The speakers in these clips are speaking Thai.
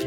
ทำ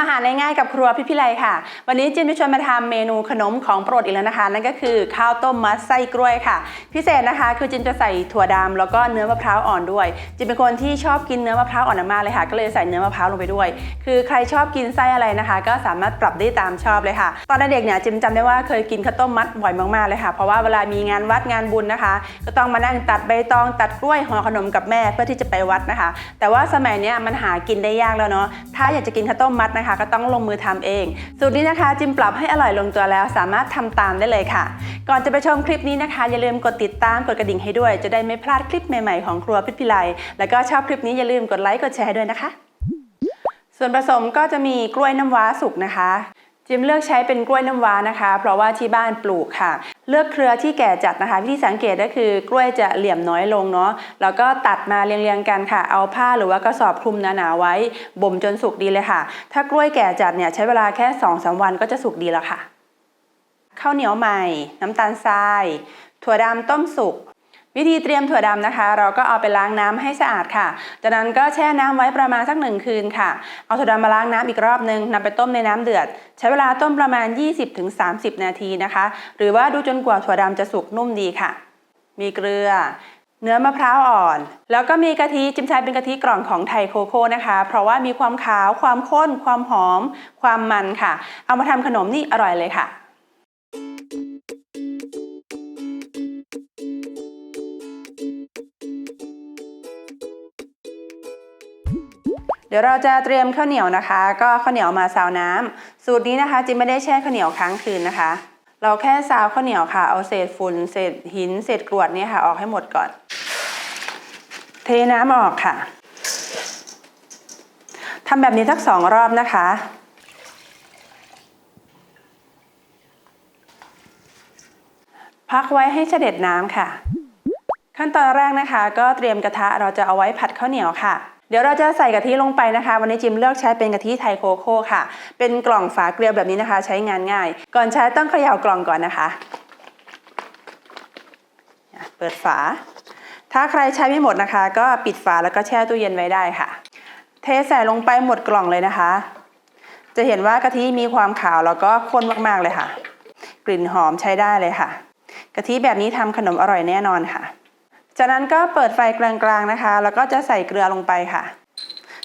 อาหารง่ายๆกับครัวพี่พิไลค่ะ วันนี้จินจะชวนมาทำเมนูขนมของโปรดอีกแล้วนะคะ นั่นก็คือข้าวต้มมัดไส้กล้วยค่ะ พิเศษนะคะคือจิมจะใส่ถั่วดำแล้วก็เนื้อมะพร้าวอ่อนด้วย จิมเป็นคนที่ชอบกินเนื้อมะพร้าวอ่อนมากเลยค่ะ ก็เลยใส่เนื้อมะพร้าวลงไปด้วย คือใครชอบกินไส้อะไรนะคะ ก็สามารถปรับได้ตามชอบเลยค่ะ ตอนเด็กๆเนี่ยจิมจำได้ว่าเคยกินข้าวต้มมัดบ่อยมากๆเลยค่ะ เพราะว่าเวลามีงานวัดงานบุญนะคะ ก็ต้องมานั่งตัดใบตองตัดกล้วยห่อขนมกับแม่เพื่อที่จะไปวัดนะคะ แต่ว่าสมัยนี้มันหากินได้ยากแล้วเนาะถ้าอยากจะกินข้าวต้มมัดนะคะ ก็ต้องลงมือทำเองสูตรนี้นะคะจิมปรับให้อร่อยลงตัวแล้วสามารถทำตามได้เลยค่ะ ก่อนจะไปชมคลิปนี้นะคะ อย่าลืมกดติดตามกดกระดิ่งให้ด้วย จะได้ไม่พลาดคลิปใหม่ๆของครัวพิพิไลแล้วก็ชอบคลิปนี้อย่าลืมกดไลค์กดแชร์ด้วยนะคะ ส่วนผสมก็จะมีกล้วยน้ำว้าสุกนะคะจิมเลือกใช้เป็นกล้วยน้ำว้านะคะ เพราะว่าที่บ้านปลูกค่ะ เลือกเครือที่แก่จัดนะคะ วิธีสังเกตก็คือกล้วยจะเหลี่ยมน้อยลงเนาะแล้วก็ตัดมาเรียงๆกันค่ะ เอาผ้าหรือว่ากระสอบคลุมหนาๆไว้บ่มจนสุกดีเลยค่ะ ถ้ากล้วยแก่จัดเนี่ยใช้เวลาแค่2อสวันก็จะสุกดีแล้วค่ะ ข้าวเหนียวใหม่ น้ำตาลทราย ถั่วดำต้มสุก วิธีเตรียมถั่วดำนะคะ เราก็เอาไปล้างน้ำให้สะอาดค่ะ จากนั้นก็แช่น้ำไว้ประมาณสักหนึ่งคืนค่ะ เอาถั่วดำมาล้างน้ำอีกรอบนึงนำไปต้มในน้ำเดือด ใช้เวลาต้มประมาณ 20-30 นาทีนะคะ หรือว่าดูจนกว่าถั่วดำจะสุกนุ่มดีค่ะ มีเกลือเนื้อมะพร้าวอ่อน แล้วก็มีกะทิจิมใช้เป็นกะทิกล่องของไทยโคโค่นะคะ เพราะว่ามีความขาว ความข้น ความหอม ความมันค่ะ เอามาทำขนมนี่อร่อยเลยค่ะ ดี๋ยวเราจะเตรียมข้าวเหนียวนะคะ ก็ข้าวเหนียวมาซาวน้ำสูตรนี้นะคะจิมไม่ได้แช่ข้าวเหนียวค้างคืนนะคะ เราแค่ซาวข้าวเหนียวค่ะ เอาเศษฝุ่นเศษหิน เศษกรวดเนี่ยค่ะ ออกให้หมดก่อน เทน้ำออกค่ะทำแบบนี้สักสองรอบนะคะพักไว้ให้เสด็จน้ำค่ะ ขั้นตอนแรกนะคะ ก็เตรียมกระทะเราจะเอาไว้ผัดข้าวเหนียวค่ะ เดี๋ยวเราจะใส่กะทิลงไปนะคะ วันนี้จิมเลือกใช้เป็นกะทิไทยโคโค่ค่ะ เป็นกล่องฝาเกลียวแบบนี้นะคะ ใช้งานง่าย ก่อนใช้ต้องเขย่ากล่องก่อนนะคะ เปิดฝา ถ้าใครใช้ไม่หมดนะคะ ก็ปิดฝาแล้วก็แช่ตู้เย็นไว้ได้ค่ะ เทใส่ลงไปหมดกล่องเลยนะคะ จะเห็นว่ากะทิมีความขาวแล้วก็ข้นมากๆเลยค่ะ กลิ่นหอมใช้ได้เลยค่ะ กะทิแบบนี้ทำขนมอร่อยแน่นอนค่ะ จากนั้นก็เปิดไฟกลางๆนะคะ แล้วก็จะใส่เกลือลงไปค่ะ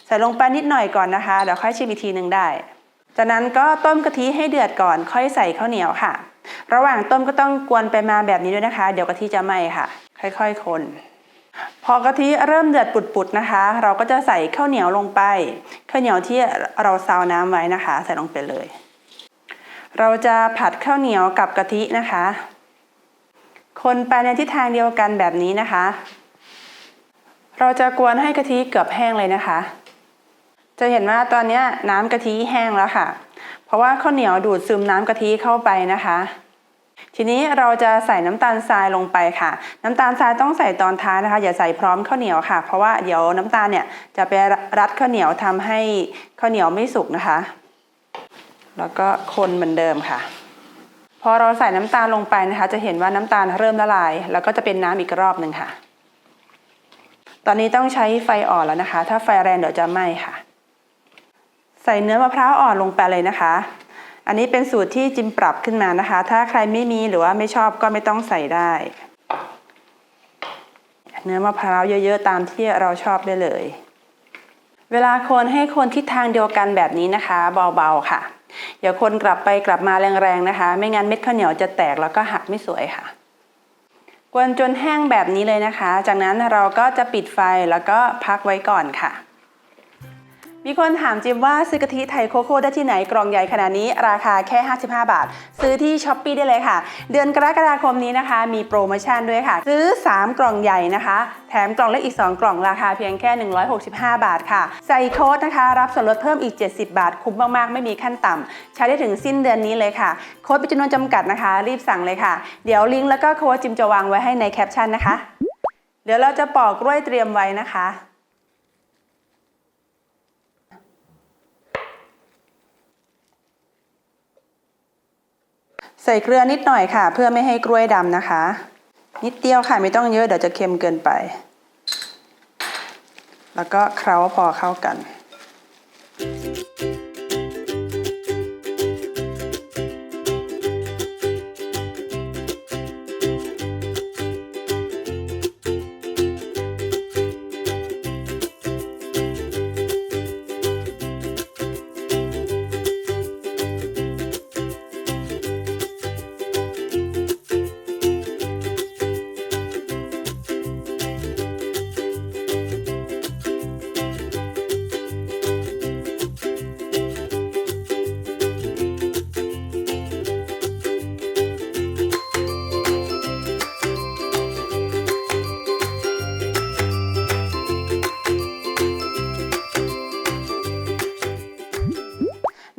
ใส่ลงไปนิดหน่อยก่อนนะคะเดี๋ยวค่อยชิมอีกทีหนึ่งได้ จากนั้นก็ต้มกะทิให้เดือดก่อน ค่อยใส่ข้าวเหนียวค่ะ ระหว่างต้มก็ต้องกวนไปมาแบบนี้ด้วยนะคะ เดี๋ยวกะทิจะไหม้ค่ะ ค่อยๆ คน พอกะทิเริ่มเดือดปุดๆนะคะ เราก็จะใส่ข้าวเหนียวลงไปข้าวเหนียวที่เราซาวน้ำไว้นะคะ ใส่ลงไปเลย เราจะผัดข้าวเหนียวกับกะทินะคะ คนไปในทิศทางเดียวกันแบบนี้นะคะ เราจะกวนให้กะทิเกือบแห้งเลยนะคะ จะเห็นว่าตอนนี้น้ำกะทิแห้งแล้วค่ะ เพราะว่าข้าวเหนียวดูดซึมน้ำกะทิเข้าไปนะคะ ทีนี้เราจะใส่น้ำตาลทรายลงไปค่ะ น้ำตาลทรายต้องใส่ตอนท้ายนะคะ อย่าใส่พร้อมข้าวเหนียวค่ะ เพราะว่าเดี๋ยวน้ำตาลเนี่ยจะไปรัดข้าวเหนียวทำให้ข้าวเหนียวไม่สุกนะคะ แล้วก็คนเหมือนเดิมค่ะ พอเราใส่น้ำตาลลงไปนะคะ จะเห็นว่าน้ำตาลเริ่มละลาย แล้วก็จะเป็นน้ำอีกรอบหนึ่งค่ะ ตอนนี้ต้องใช้ไฟอ่อนแล้วนะคะ ถ้าไฟแรงเดี๋ยวจะไหม้ค่ะ ใส่เนื้อมะพร้าวอ่อนลงไปเลยนะคะ อันนี้เป็นสูตรที่จิมปรับขึ้นมานะคะ ถ้าใครไม่มีหรือว่าไม่ชอบก็ไม่ต้องใส่ได้ เนื้อมะพร้าวเยอะๆตามที่เราชอบได้เลย เวลาคนให้คนทิศทางเดียวกันแบบนี้นะคะ เบาๆค่ะ อย่าคนกลับไปกลับมาแรงๆนะคะ ไม่งั้นเม็ดข้าวเหนียวจะแตกแล้วก็หักไม่สวยค่ะ กวนจนแห้งแบบนี้เลยนะคะ จากนั้นเราก็จะปิดไฟแล้วก็พักไว้ก่อนค่ะ มีคนถามจิมว่าซื้อกะทิไทยโคโค่ได้ที่ไหนกล่องใหญ่ขนาดนี้ ราคาแค่ 55 บาท ซื้อที่ช้อปปีได้เลยค่ะ เดือนกรกฎาคมนี้นะคะ มีโปรโมชั่นด้วยค่ะ ซื้อ 3 กล่องใหญ่นะคะ แถมกล่องเล็กอีก 2 กล่องราคาเพียงแค่ 165 บาทค่ะ ใส่โค้ดนะคะ รับส่วนลดเพิ่มอีก 70 บาท คุ้มมากๆ ไม่มีขั้นต่ำใช้ได้ถึงสิ้นเดือนนี้เลยค่ะ โค้ดเป็นจำนวนจำกัดนะคะ รีบสั่งเลยค่ะ เดี๋ยวลิงก์แล้วก็โค้ดจิมจะวางไว้ให้ในแคปชั่นนะคะ เดี๋ยวเราจะปอกกล้วยเตรียมไว้นะคะ ใส่เกลือนิดหน่อยค่ะ เพื่อไม่ให้กล้วยดำนะคะ นิดเดียวค่ะไม่ต้องเยอะเดี๋ยวจะเค็มเกินไป แล้วก็เคล้าพอเข้ากัน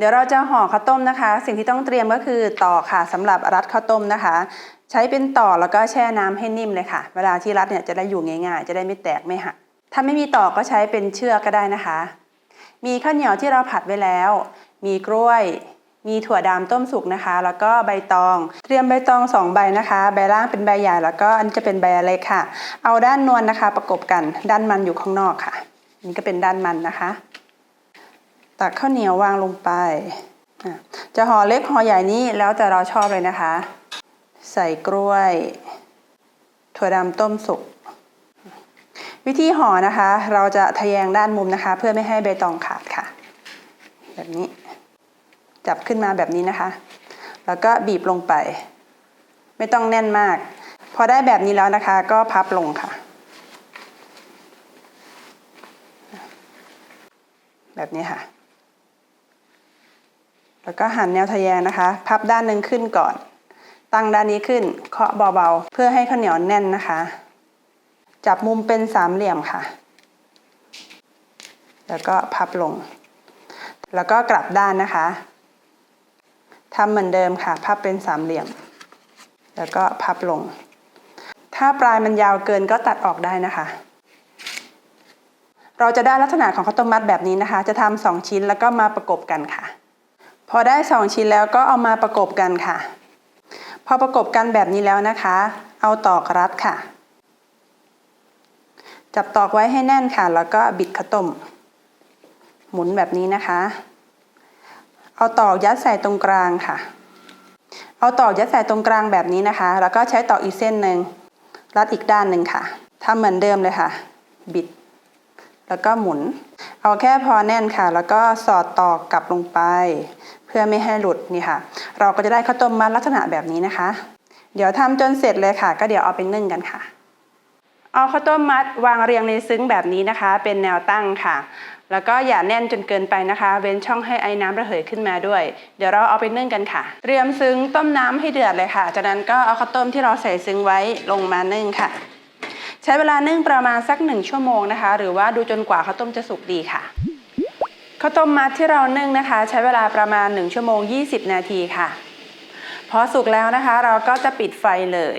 ดี๋ยวเราจะห่อข้าวต้มนะคะ สิ่งที่ต้องเตรียมก็คือต่อค่ะสำหรับรัดข้าวต้มนะคะ ใช้เป็นต่อแล้วก็แช่น้ำให้นิ่มเลยค่ะ เวลาที่รัดเนี่ยจะได้อยู่ง่าย ๆ จะได้ไม่แตกไม่หักถ้าไม่มีต่อก็ใช้เป็นเชือกก็ได้นะคะ มีข้าวเหนียวที่เราผัดไว้แล้ว มีกล้วย มีถั่วดำต้มสุกนะคะ แล้วก็ใบตอง เตรียมใบตองสองใบนะคะ ใบล่างเป็นใบใหญ่แล้วก็อันนี้จะเป็นใบเล็กค่ะ เอาด้านนวลนะคะ ประกบกันด้านมันอยู่ข้างนอกค่ะ นี่ก็เป็นด้านมันนะคะ ตักข้าวเหนียววางลงไป จะห่อเล็กห่อใหญ่นี้แล้วแต่เราชอบเลยนะคะ ใส่กล้วย ถั่วดำต้มสุก วิธีห่อนะคะ เราจะทะแยงด้านมุมนะคะ เพื่อไม่ให้ใบตองขาดค่ะ แบบนี้ จับขึ้นมาแบบนี้นะคะ แล้วก็บีบลงไป ไม่ต้องแน่นมาก พอได้แบบนี้แล้วนะคะ ก็พับลงค่ะแบบนี้ค่ะ แล้วก็หันแนวทะแยงนะคะ พับด้านหนึ่งขึ้นก่อน ตั้งด้านนี้ขึ้น เคาะเบาๆ เพื่อให้ข้าวเหนียวแน่นนะคะ จับมุมเป็นสามเหลี่ยมค่ะ แล้วก็พับลง แล้วก็กลับด้านนะคะทำเหมือนเดิมค่ะ พับเป็นสามเหลี่ยม แล้วก็พับลง ถ้าปลายมันยาวเกินก็ตัดออกได้นะคะ เราจะได้ลักษณะของข้าวต้มมัดแบบนี้นะคะ จะทำสองชิ้นแล้วก็มาประกบกันค่ะ พอได้สองชิ้นแล้วก็เอามาประกบกันค่ะ พอประกบกันแบบนี้แล้วนะคะ เอาตอกรัดค่ะ จับตอกไว้ให้แน่นค่ะ แล้วก็บิดข้าวต้ม หมุนแบบนี้นะคะ เอาตอกยัดใส่ตรงกลางค่ะ เอาตอกยัดใส่ตรงกลางแบบนี้นะคะ แล้วก็ใช้ตอกอีกเส้นหนึ่งรัดอีกด้านหนึ่งค่ะทำเหมือนเดิมเลยค่ะ บิด แล้วก็หมุน เอาแค่พอแน่นค่ะ แล้วก็สอดตอกกลับลงไป พื่อไม่ให้หลุดนี่ค่ะ เราก็จะได้ข้าวต้มมัดลักษณะแบบนี้นะคะ เดี๋ยวทำจนเสร็จเลยค่ะ ก็เดี๋ยวเอาไปนึ่งกันค่ะ เอาข้าวต้มมัดวางเรียงในซึ้งแบบนี้นะคะ เป็นแนวตั้งค่ะ แล้วก็อย่าแน่นจนเกินไปนะคะ เว้นช่องให้ไอ้น้ำระเหยขึ้นมาด้วย เดี๋ยวเราเอาไปนึ่งกันค่ะ เตรียมซึ้งต้มน้ำให้เดือดเลยค่ะ จากนั้นก็เอาข้าวต้มที่เราใส่ซึ้งไว้ลงมานึ่งค่ะ ใช้เวลานึ่งประมาณสักหนึ่งชั่วโมงนะคะ หรือว่าดูจนกว่าข้าวต้มจะสุกดีค่ะ ข้าวต้มมัดที่เรานึ่งนะคะ ใช้เวลาประมาณ 1 ชั่วโมง 20 นาทีค่ะ พอสุกแล้วนะคะ เราก็จะปิดไฟเลย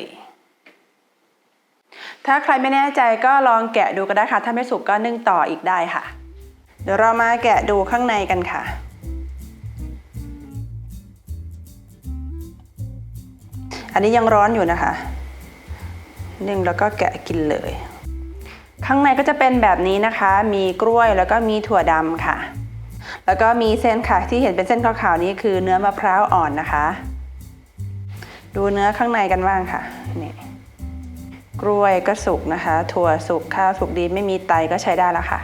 ถ้าใครไม่แน่ใจก็ลองแกะดูก็ได้ค่ะ ถ้าไม่สุกก็นึ่งต่ออีกได้ค่ะ เดี๋ยวเรามาแกะดูข้างในกันค่ะอันนี้ยังร้อนอยู่นะคะ นึ่งแล้วก็แกะกินเลย ข้างในก็จะเป็นแบบนี้นะคะ มีกล้วยแล้วก็มีถั่วดำค่ะ แล้วก็มีเส้นค่ะที่เห็นเป็นเส้นขาวๆนี้คือเนื้อมะพร้าวอ่อนนะคะ ดูเนื้อข้างในกันบ้างค่ะนี่กล้วยก็สุกนะคะ ถั่วสุกข้าวสุกดีไม่มีไตก็ใช้ได้แล้วค่ะ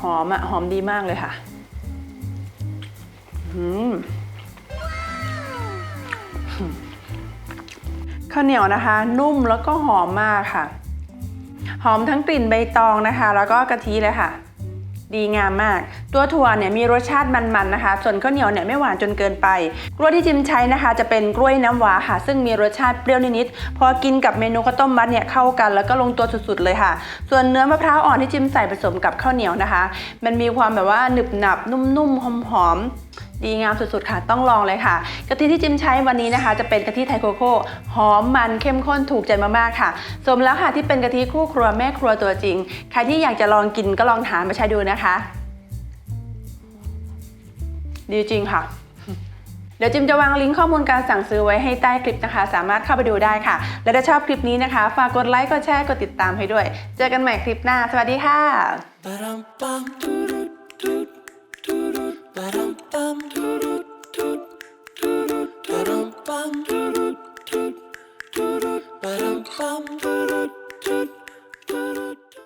หอมอะหอมดีมากเลยค่ะอืมข้าวเหนียวนะคะ นุ่มแล้วก็หอมมากค่ะ หอมทั้งกลิ่นใบตองนะคะ แล้วก็กะทิเลยค่ะ ดีงามมาก ตัวถั่วเนี่ยมีรสชาติมันๆนะคะ ส่วนข้าวเหนียวเนี่ยไม่หวานจนเกินไป กล้วยที่จิมใช้นะคะ จะเป็นกล้วยน้ำว้าค่ะ ซึ่งมีรสชาติเปรี้ยวนิดๆพอกินกับเมนูข้าวต้มมัดเนี่ยเข้ากัน แล้วก็ลงตัวสุดๆเลยค่ะ ส่วนเนื้อมะพร้าวอ่อนที่จิมใส่ผสมกับข้าวเหนียวนะคะ มันมีความแบบว่าหนึบหนับนุ่มๆหอมๆ ดีงามสุดๆ ค่ะ ต้องลองเลยค่ะกะทิที่จิมใช้วันนี้นะคะ จะเป็นกะทิไทยโคโค่หอมมันเข้มข้นถูกใจมากๆค่ะ สมแล้วค่ะที่เป็นกะทิคู่ครัวแม่ครัวตัวจริง ใครที่อยากจะลองกินก็ลองทานมาใช้ดูนะคะ ดีจริงค่ะ เดี๋ยวจิมจะวางลิงก์ข้อมูลการสั่งซื้อไว้ให้ใต้คลิปนะคะ สามารถเข้าไปดูได้ค่ะ และถ้าชอบคลิปนี้นะคะ ฝากกดไลค์กดแชร์กดติดตามให้ด้วย เจอกันใหม่คลิปหน้า สวัสดีค่ะ Ba-dum-bum.